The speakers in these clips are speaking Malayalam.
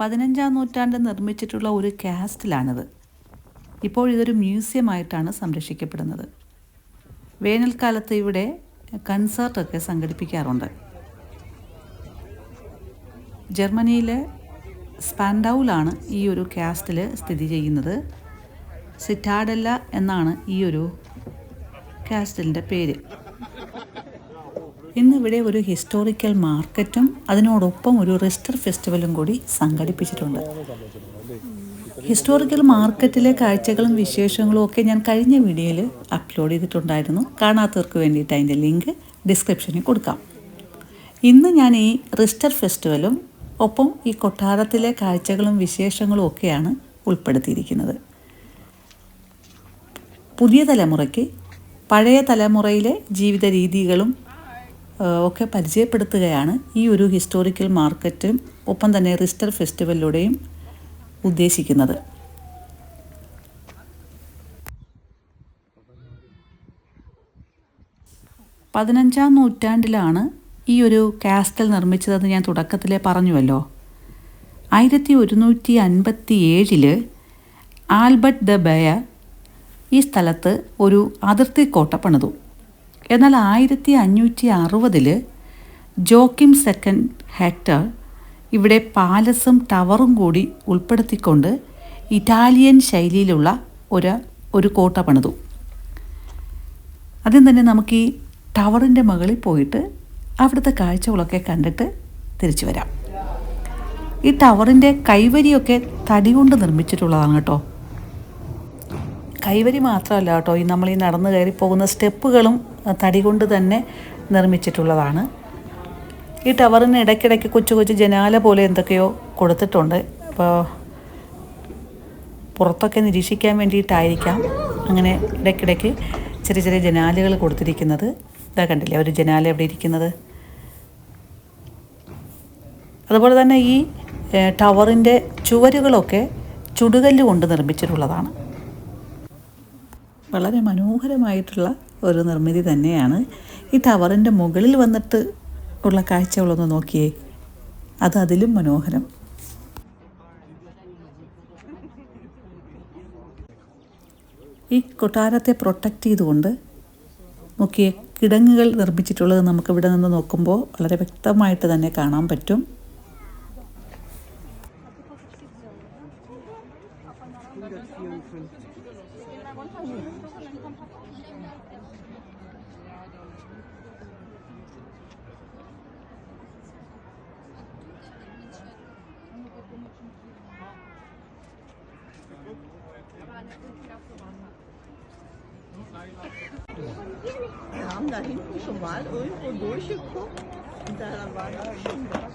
പതിനഞ്ചാം നൂറ്റാണ്ട് നിർമ്മിച്ചിട്ടുള്ള ഒരു കാസ്റ്റിലാണിത്. ഇപ്പോൾ ഇതൊരു മ്യൂസിയമായിട്ടാണ് സംരക്ഷിക്കപ്പെടുന്നത്. വേനൽക്കാലത്ത് ഇവിടെ കൺസേർട്ടൊക്കെ സംഘടിപ്പിക്കാറുണ്ട്. ജർമ്മനിയിലെ സ്പാൻഡൌലാണ് ഈ ഒരു കാസ്റ്റിൽ സ്ഥിതി ചെയ്യുന്നത്. സിറ്റാഡല്ല എന്നാണ് ഈ ഒരു കാസ്റ്റലിന്റെ പേര്. ഇന്നിവിടെ ഒരു ഹിസ്റ്റോറിക്കൽ മാർക്കറ്റും അതിനോടൊപ്പം ഒരു റിസ്റ്റർ ഫെസ്റ്റിവലും കൂടി സംഘടിപ്പിച്ചിട്ടുണ്ട്. ഹിസ്റ്റോറിക്കൽ മാർക്കറ്റിലെ കാഴ്ചകളും വിശേഷങ്ങളും ഒക്കെ ഞാൻ കഴിഞ്ഞ വീഡിയോയിൽ അപ്ലോഡ് ചെയ്തിട്ടുണ്ടായിരുന്നു. കാണാത്തവർക്ക് വേണ്ടിയിട്ട് അതിന്റെ ലിങ്ക് ഡിസ്ക്രിപ്ഷനിൽ കൊടുക്കാം. ഇന്ന് ഞാൻ ഈ റിസ്റ്റർ ഫെസ്റ്റിവലും ഒപ്പം ഈ കൊട്ടാരത്തിലെ കാഴ്ചകളും വിശേഷങ്ങളും ഒക്കെയാണ് ഉൾപ്പെടുത്തിയിരിക്കുന്നത്. പുതിയ തലമുറയ്ക്ക് പഴയ തലമുറയിലെ ജീവിത രീതികളും ഒക്കെ പരിചയപ്പെടുത്തുകയാണ് ഈ ഒരു ഹിസ്റ്റോറിക്കൽ മാർക്കറ്റും ഒപ്പം തന്നെ റിസ്റ്റർ ഫെസ്റ്റിവലിലൂടെയും ഉദ്ദേശിക്കുന്നത്. പതിനഞ്ചാം നൂറ്റാണ്ടിലാണ് ഈ ഒരു കാസ്റ്റൽ നിർമ്മിച്ചതെന്ന് ഞാൻ തുടക്കത്തിൽ പറഞ്ഞുവല്ലോ. ആയിരത്തി ഒരുന്നൂറ്റി അൻപത്തി ഏഴിൽ ആൽബർട്ട് ദ ബയ ഈ സ്ഥലത്ത് ഒരു അതിർത്തി കോട്ട പണിതു. എന്നാൽ ആയിരത്തി അഞ്ഞൂറ്റി അറുപതിൽ ജോക്കിം സെക്കൻഡ് ഹെക്ടർ ഇവിടെ പാലസും ടവറും കൂടി ഉൾപ്പെടുത്തിക്കൊണ്ട് ഇറ്റാലിയൻ ശൈലിയിലുള്ള ഒരു ഒരു കോട്ട പണിതു. ആദ്യം തന്നെ നമുക്ക് ഈ ടവറിന്റെ മുകളിൽ പോയിട്ട് അവിടുത്തെ കാഴ്ചകളൊക്കെ കണ്ടിട്ട് തിരിച്ചു വരാം. ഈ ടവറിന്റെ കൈവരിയൊക്കെ തടി കൊണ്ട് നിർമ്മിച്ചിട്ടുള്ളതാണ് കേട്ടോ. കൈവരി മാത്രമല്ല കേട്ടോ ഈ നമ്മൾ ഈ നടന്നു കയറി പോകുന്ന സ്റ്റെപ്പുകളും തടി കൊണ്ട് തന്നെ നിർമ്മിച്ചിട്ടുള്ളതാണ്. ഈ ടവറിന് ഇടയ്ക്കിടയ്ക്ക് കൊച്ചു കൊച്ചു ജനാല പോലെ എന്തൊക്കെയോ കൊടുത്തിട്ടുണ്ട്. അപ്പോൾ പുറത്തൊക്കെ നിരീക്ഷിക്കാൻ വേണ്ടിയിട്ടായിരിക്കാം അങ്ങനെ ഇടയ്ക്കിടയ്ക്ക് ചെറിയ ചെറിയ ജനാലകൾ കൊടുത്തിരിക്കുന്നത്. ഇതാ കണ്ടില്ലേ ഒരു ജനാല എവിടെ ഇരിക്കുന്നത്? അതുപോലെ തന്നെ ഈ ടവറിന്റെ ചുവരുകളൊക്കെ ചുടുകല്ല് കൊണ്ട് നിർമ്മിച്ചിട്ടുള്ളതാണ്. വളരെ മനോഹരമായിട്ടുള്ള ഒരു നിർമ്മിതി തന്നെയാണ്. ഈ ടവറിന്റെ മുകളിൽ വന്നിട്ട് ഉള്ള കാഴ്ചകളൊന്ന് നോക്കിയേ. അത് അതിലും മനോഹരം. ഈ കൊട്ടാരത്തെ പ്രൊട്ടക്റ്റ് ചെയ്തുകൊണ്ട് നോക്കിയേ കിടങ്ങുകൾ നിർമ്മിച്ചിട്ടുള്ളത് നമുക്ക് ഇവിടെ നിന്ന് നോക്കുമ്പോൾ വളരെ വ്യക്തമായിട്ട് തന്നെ കാണാൻ പറ്റും. Wir haben da hinten schon mal irgendwo durchgeguckt und da war noch schon was.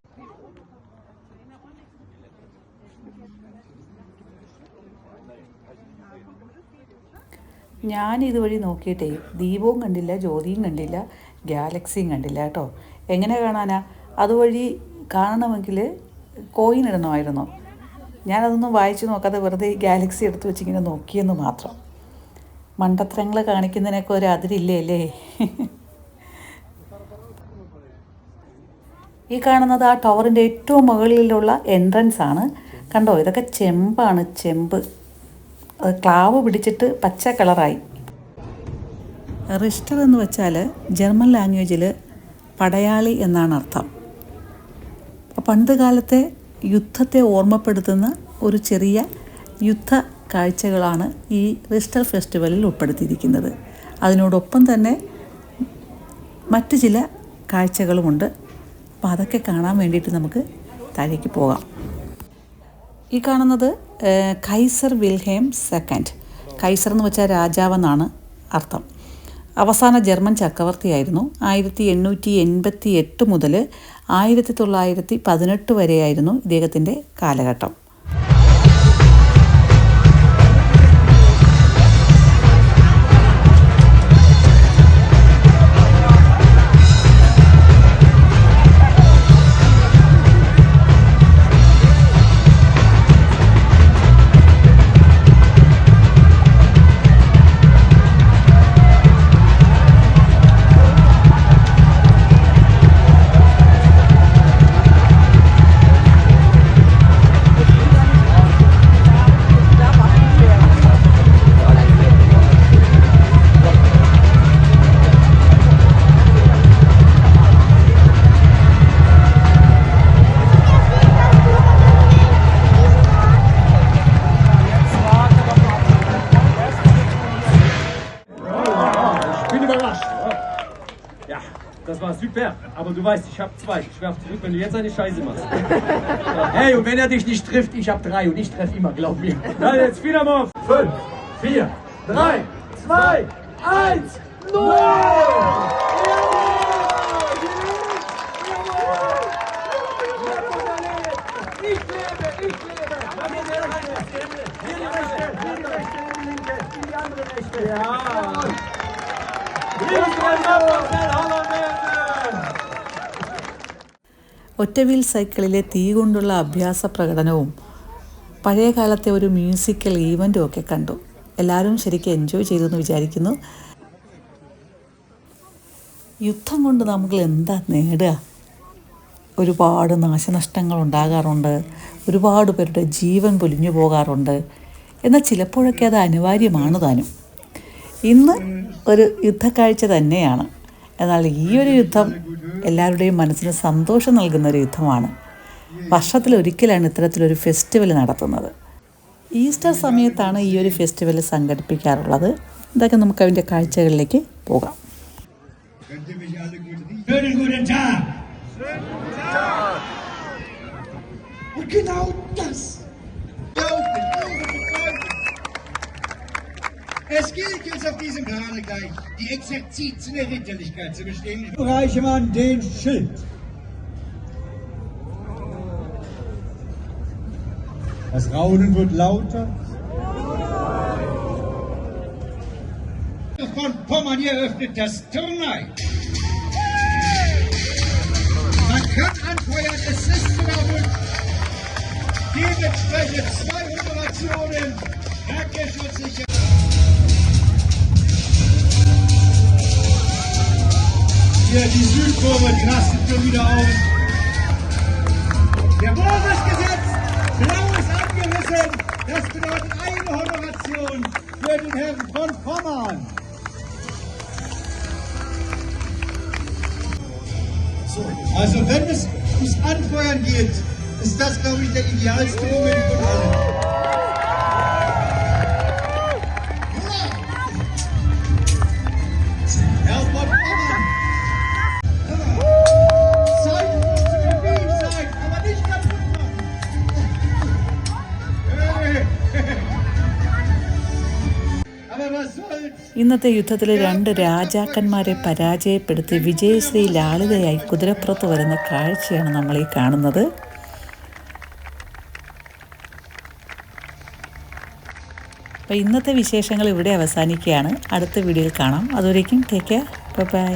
ഞാൻ ഇതുവഴി നോക്കിയിട്ടേ ദീപവും കണ്ടില്ല ജ്യോതിയും കണ്ടില്ല ഗാലക്സിയും കണ്ടില്ല കേട്ടോ. എങ്ങനെ കാണാനാ? അതുവഴി കാണണമെങ്കിൽ കോയിൻ ഇടണമായിരുന്നു. ഞാനതൊന്നും വായിച്ചു നോക്കാതെ വെറുതെ ഈ ഗാലക്സി എടുത്തു വെച്ചിങ്ങനെ നോക്കിയെന്ന് മാത്രം. മണ്ടത്തരങ്ങൾ കാണിക്കുന്നതിനൊക്കെ ഒരു അതിരില്ലേ അല്ലേ ഈ കാണുന്നത് ആ ടവറിന്റെ ഏറ്റവും മുകളിലുള്ള എൻട്രൻസ് ആണ്. കണ്ടോ? ഇതൊക്കെ ചെമ്പാണ് ചെമ്പ്. ക്ലാവ് പിടിച്ചിട്ട് പച്ച കളറായി. റിസ്റ്റർ എന്ന് വെച്ചാൽ ജർമ്മൻ ലാംഗ്വേജിൽ പടയാളി എന്നാണ് അർത്ഥം. പണ്ട് കാലത്തെ യുദ്ധത്തെ ഓർമ്മപ്പെടുത്തുന്ന ഒരു ചെറിയ യുദ്ധ കാഴ്ചകളാണ് ഈ റിസ്റ്റർ ഫെസ്റ്റിവലിൽ ഉൾപ്പെടുത്തിയിരിക്കുന്നത്. അതിനോടൊപ്പം തന്നെ മറ്റ് ചില കാഴ്ചകളുമുണ്ട്. അപ്പോൾ അതൊക്കെ കാണാൻ വേണ്ടിയിട്ട് നമുക്ക് താഴേക്ക് പോകാം. ഈ കാണുന്നത് കൈസർ വിൽഹേം സെക്കൻഡ് കൈസർ എന്ന് വെച്ചാൽ രാജാവെന്നാണ് അർത്ഥം. അവസാന ജർമ്മൻ ചക്രവർത്തിയായിരുന്നു. ആയിരത്തി എണ്ണൂറ്റി എൺപത്തി എട്ട് മുതൽ ആയിരത്തി തൊള്ളായിരത്തി പതിനെട്ട് വരെയായിരുന്നു ഇദ്ദേഹത്തിന്റെ കാലഘട്ടം. Super. Aber du weißt, ich habe zwei. Ich werf zurück, wenn du jetzt eine Scheiße machst. Hey, und wenn er dich nicht trifft, ich habe drei und ich treffe immer, glaub mir. Na, jetzt wieder mal. Fünf, vier, drei, zwei, eins, null! ഒറ്റവീൽ സൈക്കിളിലെ തീ കൊണ്ടുള്ള അഭ്യാസ പ്രകടനവും പഴയകാലത്തെ ഒരു മ്യൂസിക്കൽ ഈവന്റും ഒക്കെ കണ്ടു. എല്ലാവരും ശരിക്കും എൻജോയ് ചെയ്തു എന്ന് വിചാരിക്കുന്നു. യുദ്ധം കൊണ്ട് നമുക്ക് എന്താ നേടുക? ഒരുപാട് നാശനഷ്ടങ്ങൾ ഉണ്ടാകാറുണ്ട്. ഒരുപാട് പേരുടെ ജീവൻ പൊലിഞ്ഞു പോകാറുണ്ട്. എന്നാൽ ചിലപ്പോഴൊക്കെ അത് അനിവാര്യമാണ് താനും. ഇന്ന് ഒരു യുദ്ധക്കാഴ്ച തന്നെയാണ്. എന്നാൽ ഈ ഒരു യുദ്ധം എല്ലാവരുടെയും മനസ്സിന് സന്തോഷം നൽകുന്ന ഒരു യുദ്ധമാണ് വർഷത്തിലൊരിക്കലാണ് ഇത്തരത്തിലൊരു ഫെസ്റ്റിവൽ നടത്തുന്നത് ഈസ്റ്റർ സമയത്താണ് ഈ ഒരു ഫെസ്റ്റിവൽ സംഘടിപ്പിക്കാറുള്ളത് ഇതൊക്കെ നമുക്ക് അതിന്റെ കാഴ്ചകളിലേക്ക് പോകാം Genau ihr Es gilt jetzt auf diesem Grade gleich die Exerzitien der Ritterlichkeit zu bestehen. Reiche man den Schild. Das Raunen wird lauter. Von Pommern eröffnet das Turnai. Man kann anfeuern, es ist möglich. Dementsprechend zwei Operationen, Raketensicher. Hier, die Südkurve rastet schon wieder auf. Der Wurf ist gesetzt, blau ist abgerissen. Das bedeutet eine Honoration für den Herrn von Pommern. Also wenn es ums Anfeuern geht, ist das, glaube ich, der idealste Moment von allen. ഇന്നത്തെ യുദ്ധത്തിൽ രണ്ട് രാജാക്കന്മാരെ പരാജയപ്പെടുത്തി വിജയശ്രീ ലാളിതയായി കുതിരപ്പുറത്ത് വരുന്ന കാഴ്ചയാണ് നമ്മൾ ഈ കാണുന്നത്. അപ്പോൾ ഇന്നത്തെ വിശേഷങ്ങൾ ഇവിടെ അവസാനിക്കുകയാണ്. അടുത്ത വീഡിയോയിൽ കാണാം. അതുവരേക്കും ടേക്ക് കെയർ ബൈ